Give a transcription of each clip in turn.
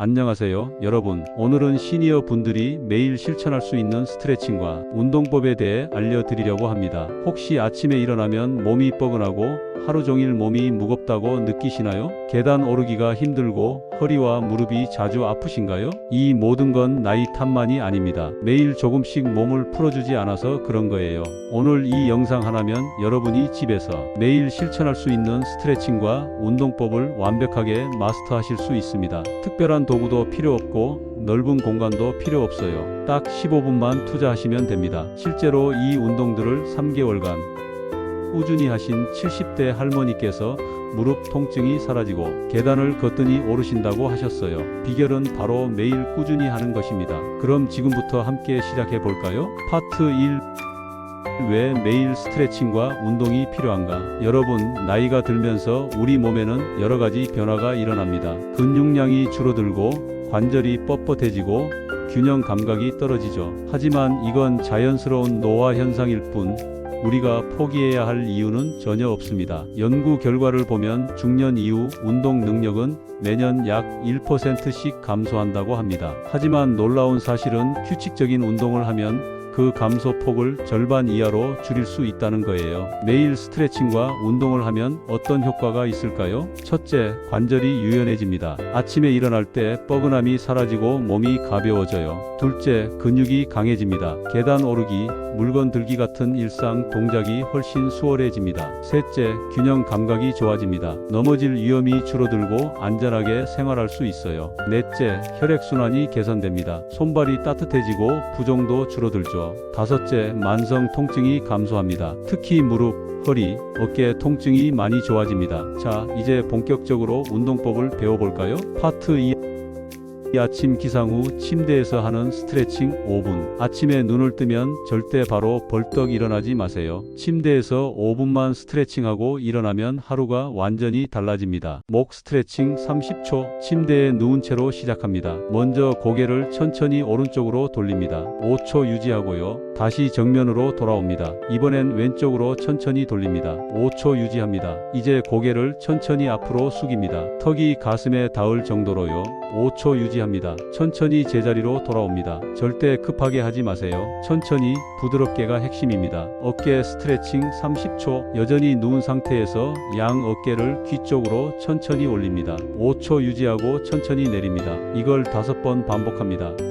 안녕하세요, 여러분. 오늘은 시니어 분들이 매일 실천할 수 있는 스트레칭과 운동법에 대해 알려드리려고 합니다. 혹시 아침에 일어나면 몸이 뻐근하고 하루 종일 몸이 무겁다고 느끼시나요? 계단 오르기가 힘들고 허리와 무릎이 자주 아프신가요? 이 모든 건 나이 탓만이 아닙니다. 매일 조금씩 몸을 풀어주지 않아서 그런 거예요. 오늘 이 영상 하나면 여러분이 집에서 매일 실천할 수 있는 스트레칭과 운동법을 완벽하게 마스터하실 수 있습니다. 특별한 도구도 필요 없고 넓은 공간도 필요 없어요. 딱 15분만 투자하시면 됩니다. 실제로 이 운동들을 3개월간 꾸준히 하신 70대 할머니께서 무릎 통증이 사라지고 계단을 걷더니 오르신다고 하셨어요. 비결은 바로 매일 꾸준히 하는 것입니다. 그럼 지금부터 함께 시작해 볼까요? 파트 1. 왜 매일 스트레칭과 운동이 필요한가? 여러분, 나이가 들면서 우리 몸에는 여러 가지 변화가 일어납니다. 근육량이 줄어들고 관절이 뻣뻣해지고 균형 감각이 떨어지죠. 하지만 이건 자연스러운 노화 현상일 뿐 우리가 포기해야 할 이유는 전혀 없습니다. 연구 결과를 보면 중년 이후 운동 능력은 매년 약 1%씩 감소한다고 합니다. 하지만 놀라운 사실은 규칙적인 운동을 하면 그 감소 폭을 절반 이하로 줄일 수 있다는 거예요. 매일 스트레칭과 운동을 하면 어떤 효과가 있을까요? 첫째, 관절이 유연해집니다. 아침에 일어날 때 뻐근함이 사라지고 몸이 가벼워져요. 둘째, 근육이 강해집니다. 계단 오르기, 물건 들기 같은 일상 동작이 훨씬 수월해집니다. 셋째, 균형 감각이 좋아집니다. 넘어질 위험이 줄어들고 안전하게 생활할 수 있어요. 넷째, 혈액순환이 개선됩니다. 손발이 따뜻해지고 부종도 줄어들죠. 다섯째, 만성 통증이 감소합니다. 특히 무릎, 허리, 어깨 통증이 많이 좋아집니다. 자, 이제 본격적으로 운동법을 배워볼까요? 파트 2. 이 아침 기상 후 침대에서 하는 스트레칭 5분. 아침에 눈을 뜨면 절대 바로 벌떡 일어나지 마세요. 침대에서 5분만 스트레칭하고 일어나면 하루가 완전히 달라집니다. 목 스트레칭 30초. 침대에 누운 채로 시작합니다. 먼저 고개를 천천히 오른쪽으로 돌립니다. 5초 유지하고요. 다시 정면으로 돌아옵니다. 이번엔 왼쪽으로 천천히 돌립니다. 5초 유지합니다. 이제 고개를 천천히 앞으로 숙입니다. 턱이 가슴에 닿을 정도로요. 5초 유지합니다. 천천히 제자리로 돌아옵니다. 절대 급하게 하지 마세요. 천천히 부드럽게가 핵심입니다. 어깨 스트레칭 30초. 여전히 누운 상태에서 양 어깨를 귀 쪽으로 천천히 올립니다. 5초 유지하고 천천히 내립니다. 이걸 다섯 번 반복합니다.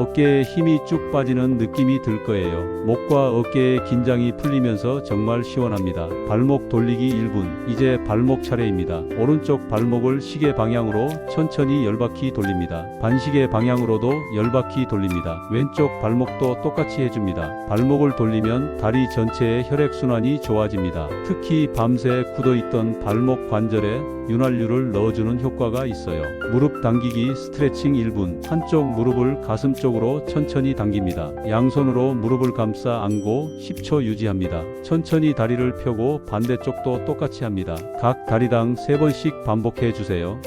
어깨에 힘이 쭉 빠지는 느낌이 들 거예요. 목과 어깨의 긴장이 풀리면서 정말 시원합니다. 발목 돌리기 1분. 이제 발목 차례입니다. 오른쪽 발목을 시계 방향으로 천천히 10바퀴 돌립니다. 반시계 방향으로도 10바퀴 돌립니다. 왼쪽 발목도 똑같이 해줍니다. 발목을 돌리면 다리 전체의 혈액순환이 좋아집니다. 특히 밤새 굳어있던 발목 관절에 윤활유를 넣어주는 효과가 있어요. 무릎 당기기 스트레칭 1분. 한쪽 무릎을 가슴 쪽 으로 천천히 당깁니다. 양손으로 무릎을 감싸 안고 10초 유지합니다. 천천히 다리를 펴고 반대쪽도 똑같이 합니다. 각 다리당 3번씩 반복해 주세요.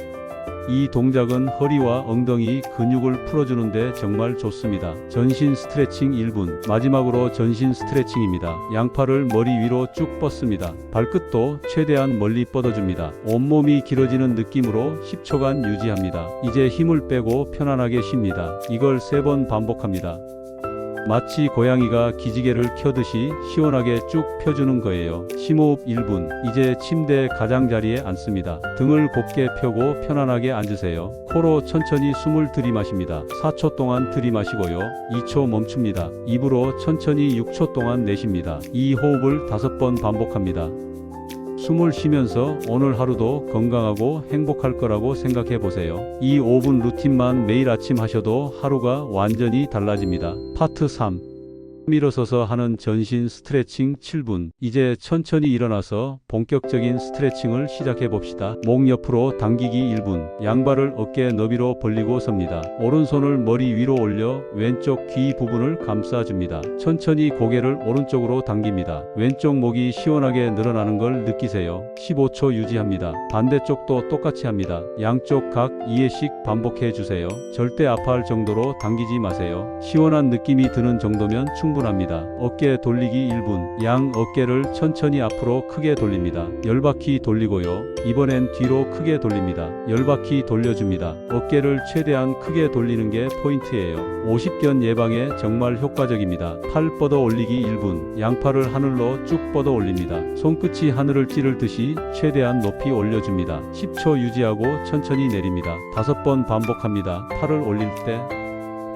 이 동작은 허리와 엉덩이 근육을 풀어주는데 정말 좋습니다. 전신 스트레칭 1분. 마지막으로 전신 스트레칭입니다. 양팔을 머리 위로 쭉 뻗습니다. 발끝도 최대한 멀리 뻗어줍니다. 온몸이 길어지는 느낌으로 10초간 유지합니다. 이제 힘을 빼고 편안하게 쉽니다. 이걸 3번 반복합니다. 마치 고양이가 기지개를 켜듯이 시원하게 쭉 펴주는 거예요. 심호흡 1분. 이제 침대 가장자리에 앉습니다. 등을 곧게 펴고 편안하게 앉으세요. 코로 천천히 숨을 들이마십니다. 4초 동안 들이마시고요. 2초 멈춥니다. 입으로 천천히 6초 동안 내쉽니다. 이 호흡을 5번 반복합니다. 숨을 쉬면서 오늘 하루도 건강하고 행복할 거라고 생각해 보세요. 이 5분 루틴만 매일 아침 하셔도 하루가 완전히 달라집니다. 파트 3. 일어서서 하는 전신 스트레칭 7분. 이제 천천히 일어나서 본격적인 스트레칭을 시작해 봅시다. 목 옆으로 당기기 1분. 양발을 어깨 너비로 벌리고 섭니다. 오른손을 머리 위로 올려 왼쪽 귀 부분을 감싸 줍니다. 천천히 고개를 오른쪽으로 당깁니다. 왼쪽 목이 시원하게 늘어나는 걸 느끼세요. 15초 유지합니다. 반대쪽도 똑같이 합니다. 양쪽 각 2회씩 반복해 주세요. 절대 아파할 정도로 당기지 마세요. 시원한 느낌이 드는 정도면 충분합니다. 충분합니다. 어깨 돌리기 1분. 양 어깨를 천천히 앞으로 크게 돌립니다. 10바퀴 돌리고요. 이번엔 뒤로 크게 돌립니다. 10바퀴 돌려줍니다. 어깨를 최대한 크게 돌리는 게 포인트예요. 50견 예방에 정말 효과적입니다. 팔 뻗어 올리기 1분. 양팔을 하늘로 쭉 뻗어 올립니다. 손끝이 하늘을 찌를 듯이 최대한 높이 올려줍니다. 10초 유지하고 천천히 내립니다. 다섯 번 반복합니다. 팔을 올릴 때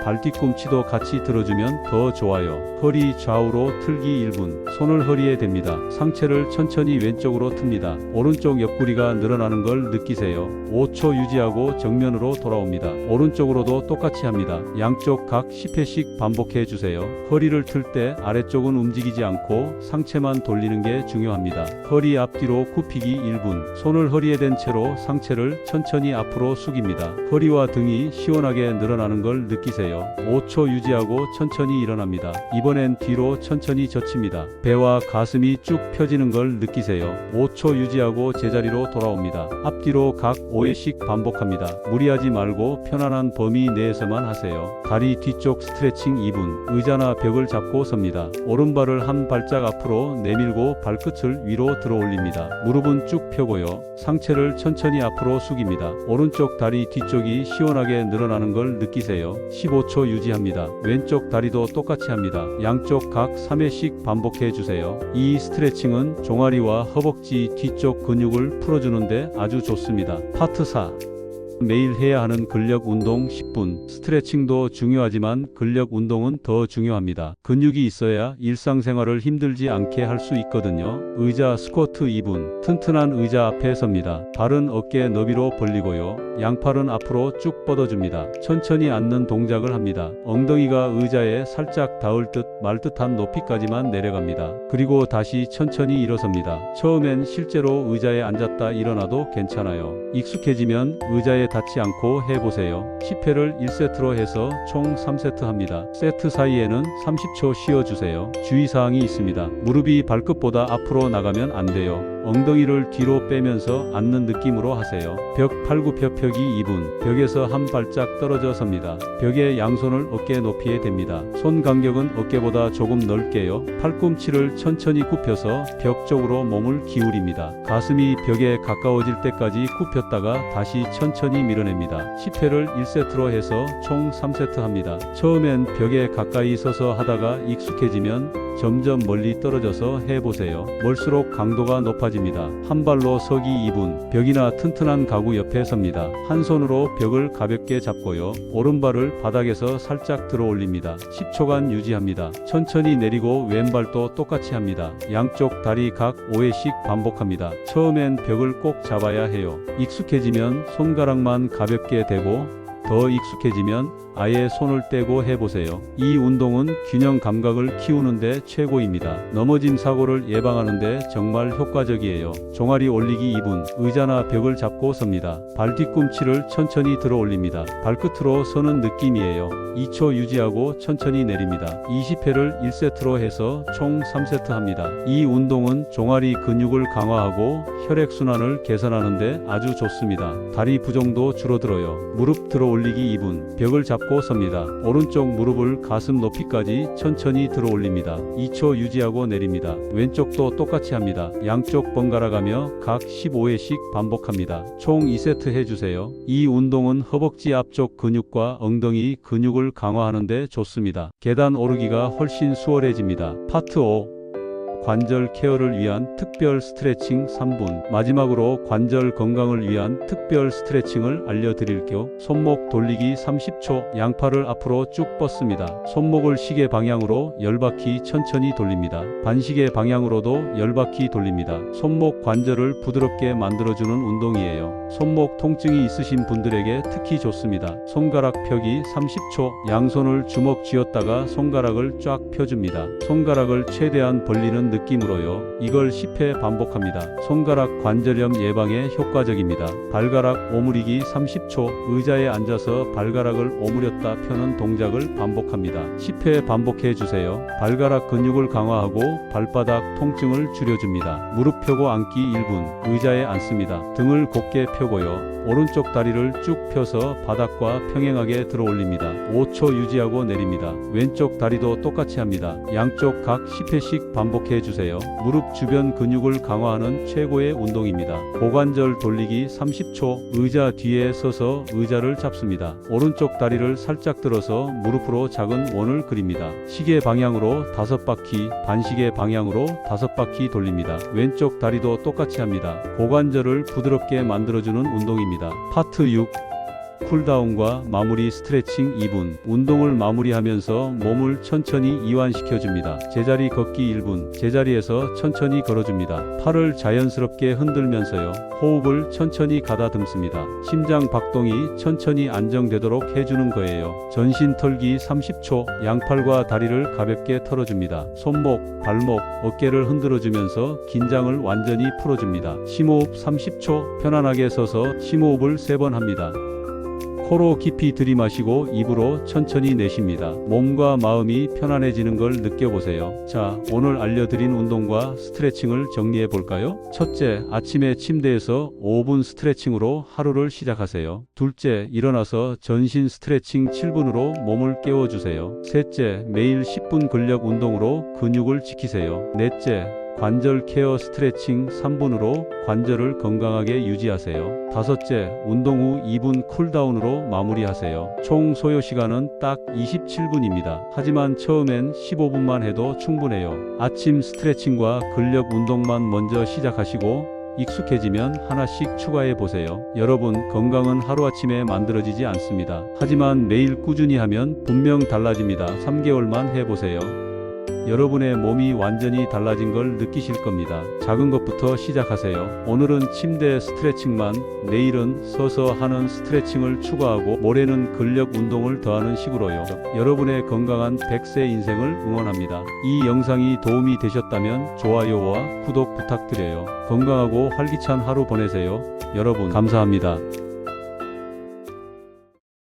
발 뒤꿈치도 같이 들어주면 더 좋아요. 허리 좌우로 틀기 1분. 손을 허리에 댑니다. 상체를 천천히 왼쪽으로 틉니다. 오른쪽 옆구리가 늘어나는 걸 느끼세요. 5초 유지하고 정면으로 돌아옵니다. 오른쪽으로도 똑같이 합니다. 양쪽 각 10회씩 반복해 주세요. 허리를 틀 때 아래쪽은 움직이지 않고 상체만 돌리는 게 중요합니다. 허리 앞뒤로 굽히기 1분. 손을 허리에 댄 채로 상체를 천천히 앞으로 숙입니다. 허리와 등이 시원하게 늘어나는 걸 느끼세요. 5초 유지하고 천천히 일어납니다. 이번엔 뒤로 천천히 젖힙니다. 배와 가슴이 쭉 펴지는 걸 느끼세요. 5초 유지하고 제자리로 돌아옵니다. 앞뒤로 각 5회씩 반복합니다. 무리하지 말고 편안한 범위 내에서만 하세요. 다리 뒤쪽 스트레칭 2분. 의자나 벽을 잡고 섭니다. 오른발을 한 발짝 앞으로 내밀고 발끝을 위로 들어 올립니다. 무릎은 쭉 펴고요. 상체를 천천히 앞으로 숙입니다. 오른쪽 다리 뒤쪽이 시원하게 늘어나는 걸 느끼세요. 15초 유지합니다. 왼쪽 다리도 똑같이 합니다. 양쪽 각 3회씩 반복해 주세요. 이 스트레칭은 종아리와 허벅지 뒤쪽 근육을 풀어주는데 아주 좋습니다. 파트 4 매일 해야 하는 근력 운동 10분. 스트레칭도 중요하지만 근력 운동은 더 중요합니다. 근육이 있어야 일상생활을 힘들지 않게 할 수 있거든요. 의자 스쿼트 2분. 튼튼한 의자 앞에 섭니다. 발은 어깨 너비로 벌리고요. 양팔은 앞으로 쭉 뻗어줍니다. 천천히 앉는 동작을 합니다. 엉덩이가 의자에 살짝 닿을 듯 말 듯한 높이까지만 내려갑니다. 그리고 다시 천천히 일어섭니다. 처음엔 실제로 의자에 앉았다 일어나도 괜찮아요. 익숙해지면 의자에 닿지 않고 해보세요. 10회를 1세트로 해서 총 3세트 합니다. 세트 사이에는 30초 쉬어주세요. 주의사항이 있습니다. 무릎이 발끝보다 앞으로 나가면 안 돼요. 엉덩이를 뒤로 빼면서 앉는 느낌으로 하세요. 벽 팔굽혀펴기 2분. 벽에서 한 발짝 떨어져 섭니다. 벽에 양손을 어깨 높이에 댑니다. 손 간격은 어깨보다 조금 넓게요. 팔꿈치를 천천히 굽혀서 벽 쪽으로 몸을 기울입니다. 가슴이 벽에 가까워질 때까지 굽혔다가 다시 천천히 밀어냅니다. 10회를 1세트로 해서 총 3세트 합니다. 처음엔 벽에 가까이 서서 하다가 익숙해지면 점점 멀리 떨어져서 해보세요. 멀수록 강도가 높아집니다. 한 발로 서기 2분. 벽이나 튼튼한 가구 옆에 섭니다. 한 손으로 벽을 가볍게 잡고요. 오른발을 바닥에서 살짝 들어 올립니다. 10초간 유지합니다. 천천히 내리고 왼발도 똑같이 합니다. 양쪽 다리 각 5회씩 반복합니다. 처음엔 벽을 꼭 잡아야 해요. 익숙해지면 손가락만 가볍게 대고 더 익숙해지면 아예 손을 떼고 해보세요. 이 운동은 균형 감각을 키우는데 최고입니다. 넘어짐 사고를 예방하는데 정말 효과적이에요. 종아리 올리기 2분. 의자나 벽을 잡고 섭니다. 발 뒤꿈치를 천천히 들어 올립니다. 발끝으로 서는 느낌이에요. 2초 유지하고 천천히 내립니다. 20회를 1세트로 해서 총 3세트 합니다. 이 운동은 종아리 근육을 강화하고 혈액순환을 개선하는데 아주 좋습니다. 다리 부종도 줄어들어요. 무릎 들어 올리기 2분. 벽을 잡고 섭니다. 오른쪽 무릎을 가슴 높이까지 천천히 들어 올립니다. 2초 유지하고 내립니다. 왼쪽도 똑같이 합니다. 양쪽 번갈아 가며 각 15회씩 반복합니다. 총 2세트 해주세요. 이 운동은 허벅지 앞쪽 근육과 엉덩이 근육을 강화하는데 좋습니다. 계단 오르기가 훨씬 수월해집니다. 파트 5 관절 케어를 위한 특별 스트레칭 3분. 마지막으로 관절 건강을 위한 특별 스트레칭을 알려드릴게요. 손목 돌리기 30초. 양팔을 앞으로 쭉 뻗습니다. 손목을 시계 방향으로 10바퀴 천천히 돌립니다. 반시계 방향으로도 10바퀴 돌립니다. 손목 관절을 부드럽게 만들어주는 운동이에요. 손목 통증이 있으신 분들에게 특히 좋습니다. 손가락 펴기 30초. 양손을 주먹 쥐었다가 손가락을 쫙 펴줍니다. 손가락을 최대한 벌리는 느낌 으로요. 이걸 10회 반복합니다. 손가락 관절염 예방에 효과적입니다. 발가락 오므리기 30초 의자에 앉아서 발가락을 오므렸다 펴는 동작을 반복합니다. 10회 반복해 주세요. 발가락 근육을 강화하고 발바닥 통증을 줄여줍니다. 무릎 펴고 앉기 1분 의자에 앉습니다. 등을 곧게 펴고요. 오른쪽 다리를 쭉 펴서 바닥과 평행하게 들어 올립니다. 5초 유지하고 내립니다. 왼쪽 다리도 똑같이 합니다. 양쪽 각 10회씩 반복 해 주세요. 무릎 주변 근육을 강화하는 최고의 운동입니다. 고관절 돌리기 30초 의자 뒤에 서서 의자를 잡습니다. 오른쪽 다리를 살짝 들어서 무릎으로 작은 원을 그립니다. 시계 방향으로 다섯 바퀴, 반시계 방향으로 다섯 바퀴 돌립니다. 왼쪽 다리도 똑같이 합니다. 고관절을 부드럽게 만들어주는 운동입니다. 파트 6 쿨다운과 마무리 스트레칭 2분 운동을 마무리하면서 몸을 천천히 이완시켜줍니다. 제자리 걷기 1분 제자리에서 천천히 걸어줍니다. 팔을 자연스럽게 흔들면서요. 호흡을 천천히 가다듬습니다. 심장 박동이 천천히 안정되도록 해주는 거예요. 전신 털기 30초 양팔과 다리를 가볍게 털어줍니다. 손목, 발목, 어깨를 흔들어주면서 긴장을 완전히 풀어줍니다. 심호흡 30초 편안하게 서서 심호흡을 3번 합니다. 코로 깊이 들이마시고 입으로 천천히 내쉽니다. 몸과 마음이 편안해지는 걸 느껴보세요. 자, 오늘 알려드린 운동과 스트레칭을 정리해 볼까요? 첫째, 아침에 침대에서 5분 스트레칭으로 하루를 시작하세요. 둘째, 일어나서 전신 스트레칭 7분으로 몸을 깨워주세요. 셋째, 매일 10분 근력 운동으로 근육을 지키세요. 넷째, 관절 케어 스트레칭 3분으로 관절을 건강하게 유지하세요. 다섯째, 운동 후 2분 쿨다운으로 마무리하세요. 총 소요 시간은 딱 27분입니다. 하지만 처음엔 15분만 해도 충분해요. 아침 스트레칭과 근력 운동만 먼저 시작하시고 익숙해지면 하나씩 추가해 보세요. 여러분, 건강은 하루아침에 만들어지지 않습니다. 하지만 매일 꾸준히 하면 분명 달라집니다. 3개월만 해보세요. 여러분의 몸이 완전히 달라진 걸 느끼실 겁니다. 작은 것부터 시작하세요. 오늘은 침대 스트레칭만, 내일은 서서 하는 스트레칭을 추가하고 모레는 근력 운동을 더하는 식으로요. 여러분의 건강한 100세 인생을 응원합니다. 이 영상이 도움이 되셨다면 좋아요와 구독 부탁드려요. 건강하고 활기찬 하루 보내세요. 여러분 감사합니다.